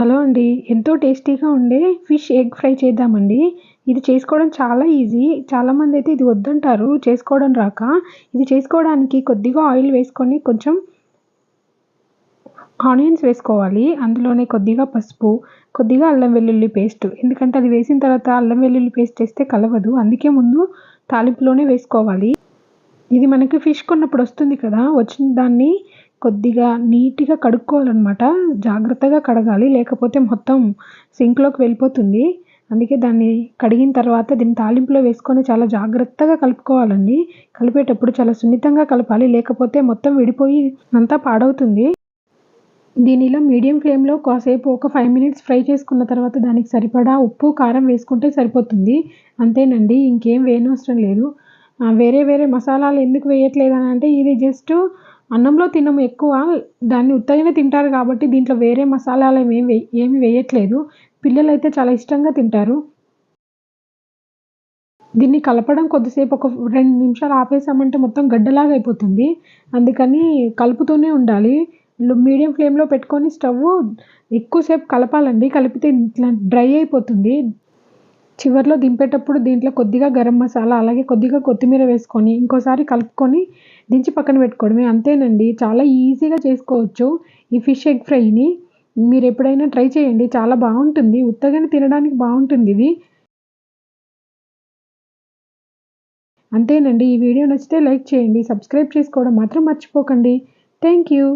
Hello అండి. ఎంతో టేస్టీగా ఉండే ఫిష్ ఎగ్ ఫ్రై చేద్దామండి. ఇది చేసుకోవడం చాలా ఈజీ. చాలామంది అయితే ఇది వద్దంటారు. చేసుకోవడం రాక. ఇది చేసుకోవడానికి కొద్దిగా ఆయిల్ వేసుకొని కొంచెం ఆనియన్స్ వేసుకోవాలి. అందులోనే కొద్దిగా పసుపు కొద్దిగా అల్లం వెల్లుల్లి పేస్ట్. ఎందుకంటే అది వేసిన తర్వాత అల్లం వెల్లుల్లి పేస్ట్ వేస్తే కలవదు. అందుకే ముందు తాలింపులోనే వేసుకోవాలి. ఇది మనకి ఫిష్ కొన్నప్పుడు వస్తుంది కదా. వచ్చిన దాన్ని కొద్దిగా నీట్గా కడుక్కోవాలన్నమాట. జాగ్రత్తగా కడగాలి. లేకపోతే మొత్తం సింక్లోకి వెళ్ళిపోతుంది. అందుకే దాన్ని కడిగిన తర్వాత దీన్ని తాలింపులో వేసుకొని చాలా జాగ్రత్తగా కలుపుకోవాలండి. కలిపేటప్పుడు చాలా సున్నితంగా కలపాలి. లేకపోతే మొత్తం విడిపోయి అంతా పాడవుతుంది. దీనిలో మీడియం ఫ్లేమ్లో కాసేపు ఒక ఫైవ్ మినిట్స్ ఫ్రై చేసుకున్న తర్వాత దానికి సరిపడా ఉప్పు కారం వేసుకుంటే సరిపోతుంది. అంతేనండి. ఇంకేం వేయనవసరం లేదు. వేరే వేరే మసాలాలు ఎందుకు వేయట్లేదు అని అంటే ఇది జస్ట్ అన్నంలో తినము ఎక్కువ దాన్ని ఉత్తగానే తింటారు కాబట్టి దీంట్లో వేరే మసాలాలు ఏమి ఏమి వేయట్లేదు. పిల్లలు అయితే చాలా ఇష్టంగా తింటారు. దీన్ని కలపడం కొద్దిసేపు ఒక రెండు నిమిషాలు ఆపేసామంటే మొత్తం గడ్డలాగా అయిపోతుంది. అందుకని కలుపుతూనే ఉండాలి. మీడియం ఫ్లేమ్లో పెట్టుకొని స్టవ్ ఎక్కువసేపు కలపాలండి. కలిపితే ఇట్లా డ్రై అయిపోతుంది. చివరిలో దింపేటప్పుడు దీంట్లో కొద్దిగా గరం మసాలా అలాగే కొద్దిగా కొత్తిమీర వేసుకొని ఇంకోసారి కలుపుకొని దించి పక్కన పెట్టుకోవడమే. అంతేనండి చాలా ఈజీగా చేసుకోవచ్చు ఈ ఫిష్ ఎగ్ ఫ్రైని. మీరు ఎప్పుడైనా ట్రై చేయండి చాలా బాగుంటుంది. ఉత్తగానే తినడానికి బాగుంటుంది ఇది. అంతేనండి ఈ వీడియో నచ్చితే లైక్ చేయండి సబ్స్క్రైబ్ చేసుకోవడం మాత్రం మర్చిపోకండి. Thank you.